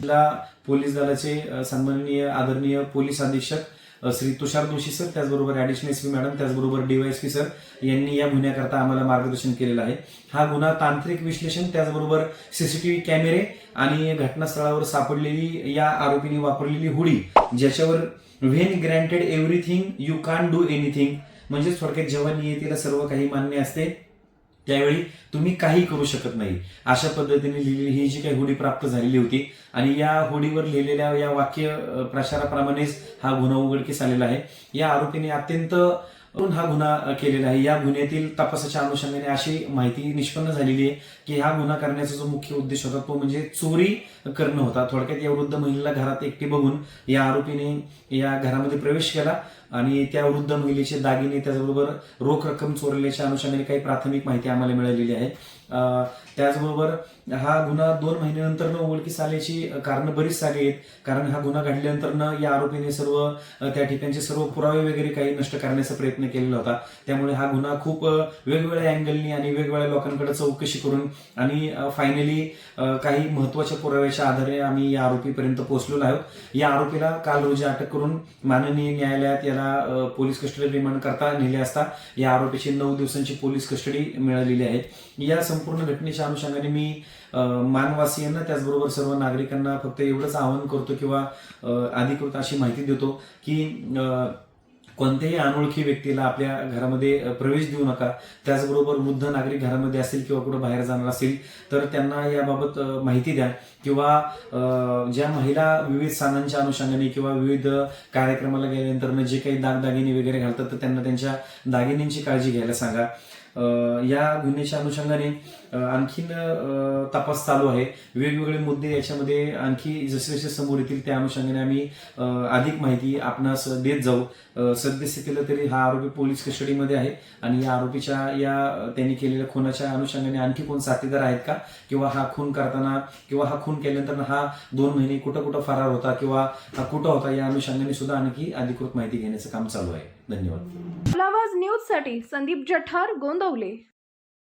जिल्हा पोलीस दलाचे सन्माननीय आदरणीय पोलीस अधीक्षक श्री तुषार जोशी सर त्याचबरोबर ऍडिशनल एसपी मॅडम त्याचबरोबर डीवायएसपी सर यांनी या गुन्ह्याकरता आम्हाला मार्गदर्शन केलेलं आहे. हा गुन्हा तांत्रिक विश्लेषण त्याचबरोबर सीसीटीव्ही कॅमेरे आणि घटनास्थळावर सापडलेली या आरोपीने वापरलेली हुडी ज्याच्यावर when granted everything you can do anything म्हणजेच थोडक्यात जेव्हा नियतीला सर्व काही मान्य असते त्यावेळी तुम्ही काही करू शकत नाही. अशा पद्धतीने लिहिलेली ही जी काही होडी प्राप्त झालेली होती आणि या होडीवर लिहिलेल्या या वाक्य अ, प्रचाराप्रमाणेच हा गुन्हा उघडकीस आलेला आहे. या आरोपीने अत्यंत म्हणून हा गुन्हा केलेला आहे. या गुन्ह्यातील तपासाच्या अनुषंगाने अशी माहिती निष्पन्न झालेली आहे की हा गुन्हा करण्याचा जो मुख्य उद्देश होता तो म्हणजे चोरी करणं होता. थोडक्यात या वृद्ध महिलेला घरात एकटी बघून या आरोपीने या घरामध्ये प्रवेश केला आणि त्या वृद्ध महिलेचे दागिने त्याचबरोबर रोख रक्कम चोरल्याच्या अनुषंगाने काही प्राथमिक माहिती आम्हाला मिळालेली आहे. त्याचबरोबर हा गुन्हा दोन महिन्यानंतर उघडकीस आल्याची कारणं बरीच सारी आहेत. कारण हा गुन्हा घडल्यानंतर या आरोपीने सर्व त्या ठिकाणचे सर्व पुरावे वगैरे काही नष्ट करण्याचा प्रयत्न केलेला होता. त्यामुळे हा गुन्हा खूप वेगवेगळ्या अँगलनी आणि वेगवेगळ्या लोकांकडे चौकशी करून आणि फायनली काही महत्त्वाच्या पुराव्याच्या आधारे आम्ही या आरोपीपर्यंत पोहोचलेलो आहोत. या आरोपीला काल रोजी अटक करून माननीय न्यायालयात याला पोलीस कस्टडी रिमांड करता नेले असता या आरोपीची नऊ दिवसांची पोलीस कस्टडी मिळालेली आहे. या संपूर्ण घटनेच्या अनुषंगाने मी मानवासियांना त्याचबरोबर सर्व नागरिकांना फक्त एवढंच आवाहन करतो किंवा अधिकृत अशी माहिती देतो की कोणत्याही अनोळखी व्यक्तीला आपल्या घरामध्ये प्रवेश देऊ नका. त्याचबरोबर वृद्ध नागरिक घरामध्ये असेल किंवा कुठं बाहेर जाणार असेल तर त्यांना याबाबत माहिती द्या. किंवा ज्या महिला विविध सणांच्या अनुषंगाने किंवा विविध कार्यक्रमाला गेल्यानंतर जे काही दागदागिने वगैरे घालतात तर त्यांना त्यांच्या दागिन्यांची काळजी घ्यायला सांगा. या गुन्ह्याच्या अनुषंगाने आणखीन तपास चालू आहे. वेगवेगळे मुद्दे याच्यामध्ये आणखी जसे जसे समोर येतील त्या अनुषंगाने आम्ही अधिक माहिती आपणास देत जाऊ. सद्यस्थितीला तरी हा आरोपी पोलीस कस्टडीमध्ये आहे आणि या आरोपीच्या या त्यांनी केलेल्या खुनाच्या अनुषंगाने आणखी कोण साथीदार आहेत का? किंवा हा खून करताना किंवा हा खून केल्यानंतर हा दोन महिने कुठं कुठं फरार होता किंवा हा कुठं होता या अनुषंगाने सुद्धा आणखी अधिकृत माहिती घेण्याचं काम चालू आहे. धन्यवाद. आवाज न्यूजसाठी संदीप जठार गोंदवले.